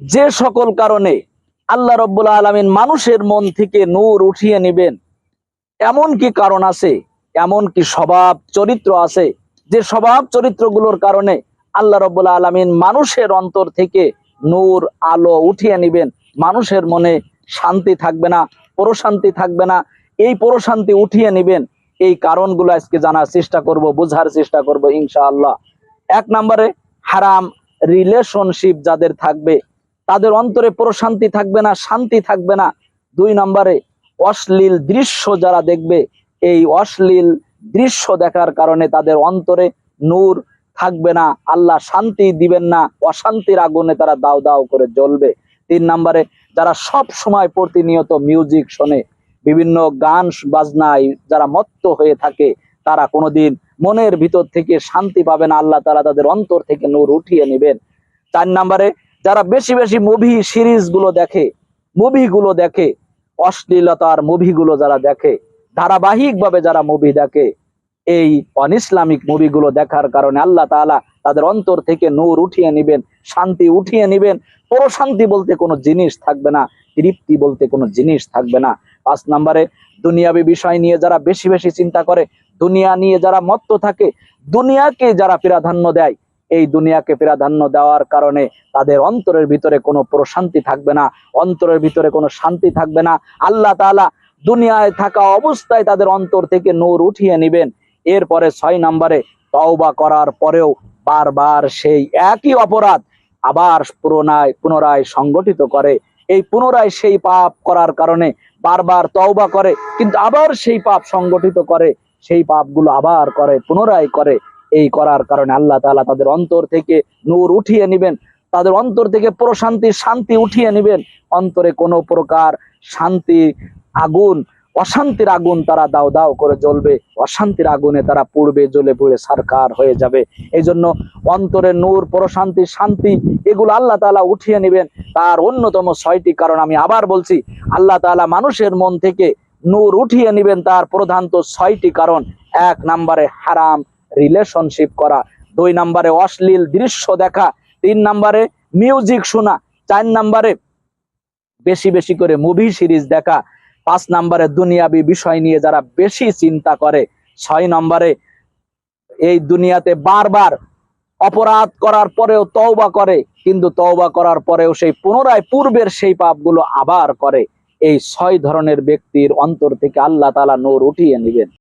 যে সকল কারণে আল্লাহ রব্বুল আলমিন মানুষের মন থেকে নূর উঠিয়ে নেবেন। এমন কি কারণ আছে? এমন কি স্বভাব চরিত্র আছে? যে স্বভাব চরিত্রগুলোর কারণে আল্লাহ রব্বুল আলমিন মানুষের অন্তর থেকে নূর, আলো উঠিয়ে নেবেন। মানুষের মনে শান্তি থাকবে না, পরশান্তি থাকবে না। এই পরশান্তি উঠিয়ে নেবেন। এই কারণগুলো আজকে জানার চেষ্টা করব, বোঝার চেষ্টা করব ইনশাআল্লাহ। এক নম্বরে হারাম রিলেশনশিপ যাদের থাকবে তাদের অন্তরে প্রশান্তি থাকবে না, শান্তি থাকবে না। দুই নম্বরে অশ্লীল দৃশ্য যারা দেখবে, এই অশ্লীল দৃশ্য দেখার কারণে তাদের অন্তরে নূর থাকবে না। আল্লাহ শান্তি দিবেন না, অশান্তির আগুনে তারা দাও দাও করে জ্বলবে। তিন নম্বরে যারা সব সময় প্রতিনিয়ত মিউজিক শোনে, বিভিন্ন গান বাজনায় যারা মত্ত হয়ে থাকে, তারা কোনোদিন মনের ভিতর থেকে শান্তি পাবে না। আল্লাহ তারা তাদের অন্তর থেকে নূর উঠিয়ে নেবেন। চার নম্বরে যারা বেশি বেশি মুভি সিরিজগুলো দেখে মুভিগুলো দেখে, অশ্লীলতার মুভিগুলো যারা দেখে ধারাবাহিক ভাবে যারা মুভি দেখে, এই অনিসলামিক মুভিগুলো দেখার কারণে আল্লাহ তাআলা তাদের অন্তর থেকে নূর উঠিয়ে নেবেন, শান্তি উঠিয়ে নেবেন। প্রশান্তি বলতে কোনো জিনিস থাকবে না, তৃপ্তি বলতে কোনো জিনিস থাকবে না। পাঁচ নম্বরে, দুনিয়াবি বিষয় নিয়ে যারা বেশি বেশি চিন্তা করে, দুনিয়া নিয়ে যারা মত্ত থাকে, দুনিয়াকে যারা প্রাধান্য দেয় এই দুনিয়াকে প্রাধান্য দেওয়ার কারণে তাদের অন্তরের ভিতরে কোনো প্রশান্তি থাকবে না, অন্তরের ভিতরে কোনো শান্তি থাকবে না। আল্লাহ তাআলা দুনিয়ায় থাকা অবস্থায় তাদের অন্তর থেকে নূর উঠিয়ে নেবেন। এরপরে ছয় নম্বরে তওবা করার পরেও বারবার সেই একই অপরাধ আবার পুনরায় পুনরায় সংগঠিত করে। এই পুনরায় সেই পাপ করার কারণে বারবার তওবা করে, কিন্তু আবার সেই পাপ সংগঠিত করে, সেই পাপগুলো আবার করে, পুনরায় করে। এই করার কারণে আল্লাহ তাআলা তাদের অন্তর থেকে নূর উঠিয়ে নেবেন। তাদের অন্তর থেকে প্রশান্তি, শান্তি উঠিয়ে নেবেন। অন্তরে কোনো প্রকার শান্তি আগুন, অশান্তির আগুন তারা দাও দাও করে জ্বলবে। অশান্তির আগুনে তারা পুড়বে, জ্বলে পুড়ে সারকার হয়ে যাবে। এই জন্য অন্তরে নূর, প্রশান্তি, শান্তি এগুলো আল্লাহ তাআলা উঠিয়ে নেবেন। তার অন্যতম ছয়টি কারণ আমি আবার বলছি, আল্লাহ তাআলা মানুষের মন থেকে নূর উঠিয়ে নেবেন। তার প্রধান তো ছয়টি কারণ। এক নম্বরে হারাম রিলেশনশিপ করা। দুই নম্বরে অশ্লীল দৃশ্য দেখা, তিন নম্বরে মিউজিক শোনা, চার নম্বরে বেশি বেশি করে মুভি সিরিজ দেখা, পাঁচ নম্বরে দুনিয়াবি বিষয় নিয়ে যারা বেশি চিন্তা করে, ছয় নম্বরে এই দুনিয়াতে বারবার অপরাধ করার পরেও তওবা করে, কিন্তু তওবা করার পরেও সেই পুনরায় পূর্বের সেই পাপগুলো আবার করে। এই ছয় ধরনের ব্যক্তির অন্তর থেকে আল্লাহ তাআলা নূর উঠিয়ে নেবেন।